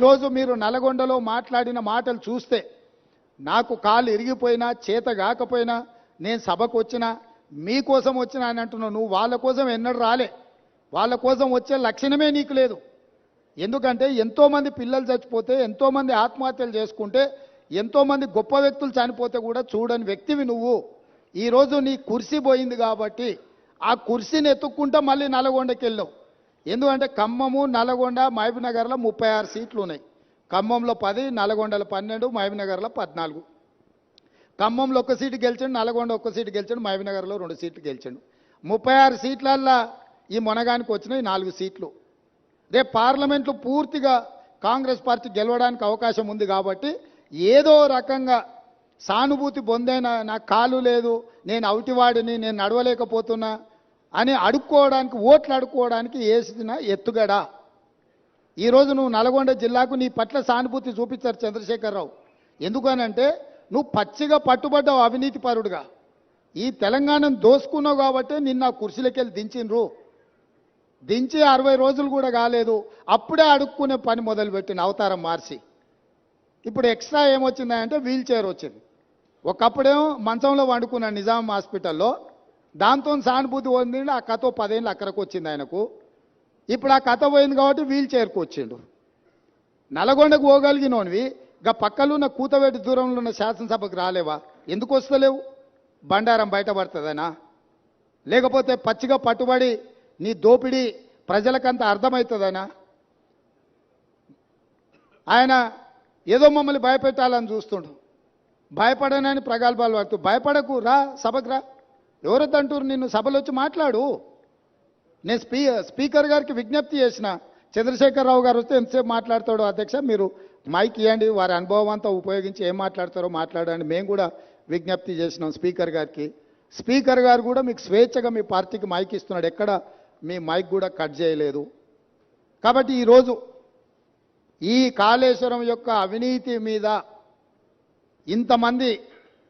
ఈరోజు మీరు నల్గొండలో మాట్లాడిన మాటలు చూస్తే నాకు కాలు ఇరిగిపోయినా చేత కాకపోయినా నేను సభకు వచ్చినా మీకోసం వచ్చినా అని అంటున్నావు. నువ్వు వాళ్ళ కోసం ఎన్నడూ రాలే. వాళ్ళ కోసం వచ్చే లక్షణమే నీకు లేదు. ఎందుకంటే ఎంతోమంది పిల్లలు చచ్చిపోతే ఎంతోమంది ఆత్మహత్యలు చేసుకుంటే ఎంతోమంది గొప్ప వ్యక్తులు చనిపోతే కూడా చూడని వ్యక్తివి నువ్వు. ఈరోజు నీ కుర్సీ పోయింది కాబట్టి ఆ కుర్సీని ఎత్తుక్కుంటా మళ్ళీ నల్గొండకి వెళ్ళావు ఎందుకంటే ఖమ్మము నల్గొండ మహబూబ్నగర్లో ముప్పై ఆరు సీట్లు ఉన్నాయి. ఖమ్మంలో పది నల్గొండలో పన్నెండు మహబూబ్నగర్లో పద్నాలుగు. ఖమ్మంలో ఒక సీటు గెలిచాడు నల్గొండ ఒక సీటు గెలిచాడు మహబూబ్నగర్లో రెండు సీట్లు గెలిచాడు. ముప్పై ఆరు సీట్లల్లో ఈ మొనగానికి వచ్చినాయి నాలుగు సీట్లు. రేపు పార్లమెంట్లో పూర్తిగా కాంగ్రెస్ పార్టీ గెలవడానికి అవకాశం ఉంది కాబట్టి ఏదో రకంగా సానుభూతి పొందైన నాకు కాలు లేదు నేను అవుటివాడిని నేను నడవలేకపోతున్నా అని అడుక్కోవడానికి ఓట్లు అడుక్కోవడానికి వేసిన ఎత్తుగడ. ఈరోజు నువ్వు నల్గొండ జిల్లాకు నీ పట్ల సానుభూతి చూపించారు చంద్రశేఖరరావు. ఎందుకనంటే నువ్వు పచ్చిగా పట్టుబడ్డావు అవినీతి పరుడుగా. ఈ తెలంగాణను దోసుకున్నావు కాబట్టి నిన్న కుర్చీలకెళ్ళి దించిండ్రు. దించి అరవై రోజులు కూడా కాలేదు. అప్పుడే అడుక్కునే పని మొదలుపెట్టిన అవతారం మార్చి. ఇప్పుడు ఎక్స్ట్రా ఏమొచ్చిందంటే వీల్ చైర్ వచ్చింది. ఒకప్పుడేమో మంచంలో వండుకున్నాను నిజాం హాస్పిటల్లో దాంతో సానుభూతి పొందిండు ఆ కథ పదేళ్ళు అక్కడికి వచ్చింది ఆయనకు. ఇప్పుడు ఆ కథ పోయింది కాబట్టి వీల్ చైర్కి వచ్చిండు. నల్గొండకు పోగలిగినోనివి గా పక్కలున్న కూతవేటి దూరంలో ఉన్న శాసనసభకు రాలేవా? ఎందుకు వస్తలేవు? బండారం బయటపడుతుందనా? లేకపోతే పచ్చిగా పట్టుబడి నీ దోపిడీ ప్రజలకంత అర్థమవుతుందనా? ఆయన ఏదో మమ్మల్ని భయపెట్టాలని చూస్తుండు. భయపడనని ప్రగల్భాలు పడుతూ భయపడకు రా సభకు రా. ఎవరొద్దంటూరు నిన్ను సభలో వచ్చి మాట్లాడు? నేను స్పీ స్పీకర్ గారికి విజ్ఞప్తి చేసిన చంద్రశేఖరరావు గారు వస్తే ఎంతసేపు మాట్లాడతాడో అధ్యక్ష మీరు మైక్ ఇవ్వండి వారి అనుభవం అంతా ఉపయోగించి ఏం మాట్లాడతారో మాట్లాడండి. మేము కూడా విజ్ఞప్తి చేసినాం స్పీకర్ గారికి. స్పీకర్ గారు కూడా మీకు స్వేచ్ఛగా మీ పార్టీకి మైక్ ఇస్తున్నాడు. ఎక్కడ మీ మైక్ కూడా కట్ చేయలేదు. కాబట్టి ఈరోజు ఈ కాళేశ్వరం యొక్క అవినీతి మీద ఇంతమంది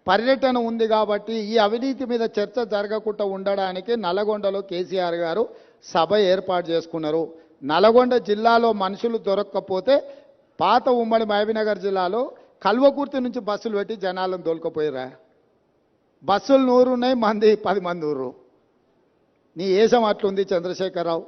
పర్యటన ఉంది కాబట్టి ఈ అవినీతి మీద చర్చ జరగకుండా ఉండడానికి నల్గొండలో కేసీఆర్ గారు సభ ఏర్పాటు చేసుకున్నారు. నల్గొండ జిల్లాలో మనుషులు దొరక్కపోతే పాత ఉమ్మడి మహబీనగర్ జిల్లాలో కల్వకుర్తి నుంచి బస్సులు పెట్టి జనాలను దొలకపోయిరా బస్సులు నూరు ఉన్నాయి మంది పది మంది ఊరు నీ ఏసం అట్లుంది చంద్రశేఖరరావు.